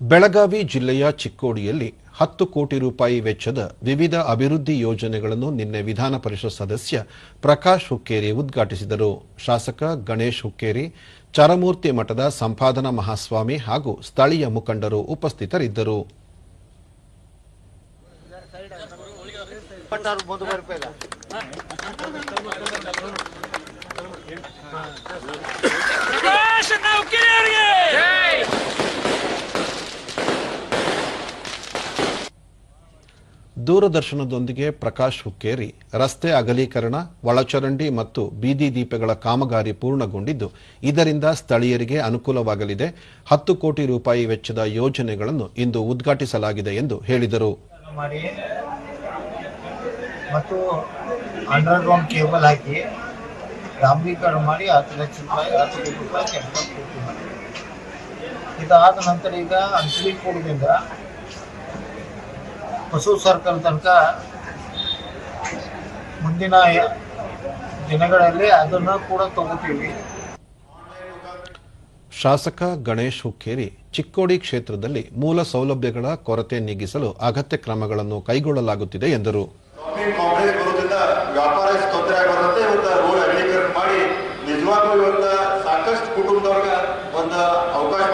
ಬೆಳಗಾವಿ ಜಿಲ್ಲೆಯ ಚಿಕ್ಕೋಡಿಯಲ್ಲಿ ಹತ್ತು ಕೋಟಿ ರೂಪಾಯಿ ವೆಚ್ಚದ ವಿವಿಧ ಅಭಿವೃದ್ಧಿ ಯೋಜನೆಗಳನ್ನು ನಿನ್ನೆ ವಿಧಾನ ಪರಿಷತ್ ಸದಸ್ಯ ಪ್ರಕಾಶ್ ಹುಕ್ಕೇರಿ ಉದ್ಘಾಟಿಸಿದರು. ಶಾಸಕ ಗಣೇಶ್ ಹುಕ್ಕೇರಿ, ಚರಮೂರ್ತಿ ಮಠದ ಸಂಪಾದನಾ ಮಹಾಸ್ವಾಮಿ ಹಾಗೂ ಸ್ಥಳೀಯ ಮುಖಂಡರು ಉಪಸ್ಥಿತರಿದ್ದರು. ದೂರದರ್ಶನದೊಂದಿಗೆ ಪ್ರಕಾಶ್ ಹುಕ್ಕೇರಿ, ರಸ್ತೆ ಅಗಲೀಕರಣ, ಒಳಚರಂಡಿ ಮತ್ತು ಬೀದಿ ದೀಪಗಳ ಕಾಮಗಾರಿ ಪೂರ್ಣಗೊಂಡಿದ್ದು, ಇದರಿಂದ ಸ್ಥಳೀಯರಿಗೆ ಅನುಕೂಲವಾಗಲಿದೆ. ಹತ್ತು ಕೋಟಿ ರೂಪಾಯಿ ವೆಚ್ಚದ ಯೋಜನೆಗಳನ್ನು ಇಂದು ಉದ್ಘಾಟಿಸಲಾಗಿದೆ ಎಂದು ಹೇಳಿದರು. ಮತ್ತು ಅಂಡರ್ಗ್ರೌಂಡ್ ಕೇಬಲ್ ಹಾಕಿ ಡಾಂಬರೀಕರಣ ಮಾಡಿ ಹತ್ತು ಲಕ್ಷ ರೂಪಾಯಿ, ಹತ್ತು ಕೋಟಿ ರೂಪಾಯಿ ಇದಾದ ನಂತರ ಈಗ ಅಂಚಲಿ ಕೂಡದಿಂದ ಹೊಸ ಸರ್ಕಲ್ ತನಕ ಮುಂದಿನ ದಿನಗಳಲ್ಲಿ ಅದನ್ನು ಕೂಡ ತಗೋತೀವಿ. ಶಾಸಕ ಗಣೇಶ್ ಹುಕ್ಕೇರಿ ಚಿಕ್ಕೋಡಿ ಕ್ಷೇತ್ರದಲ್ಲಿ ಮೂಲ ಸೌಲಭ್ಯಗಳ ಕೊರತೆ ನೀಗಿಸಲು ಅಗತ್ಯ ಕ್ರಮಗಳನ್ನು ಕೈಗೊಳ್ಳಲಾಗುತ್ತಿದೆ ಎಂದರು. ಮಾಡಿ ನಿಜವಾಗ್ಲೂ ಇವತ್ತು ಸಾಕಷ್ಟು ಕುಟುಂಬದವ್ರಿಗೆ ಒಂದು ಅವಕಾಶ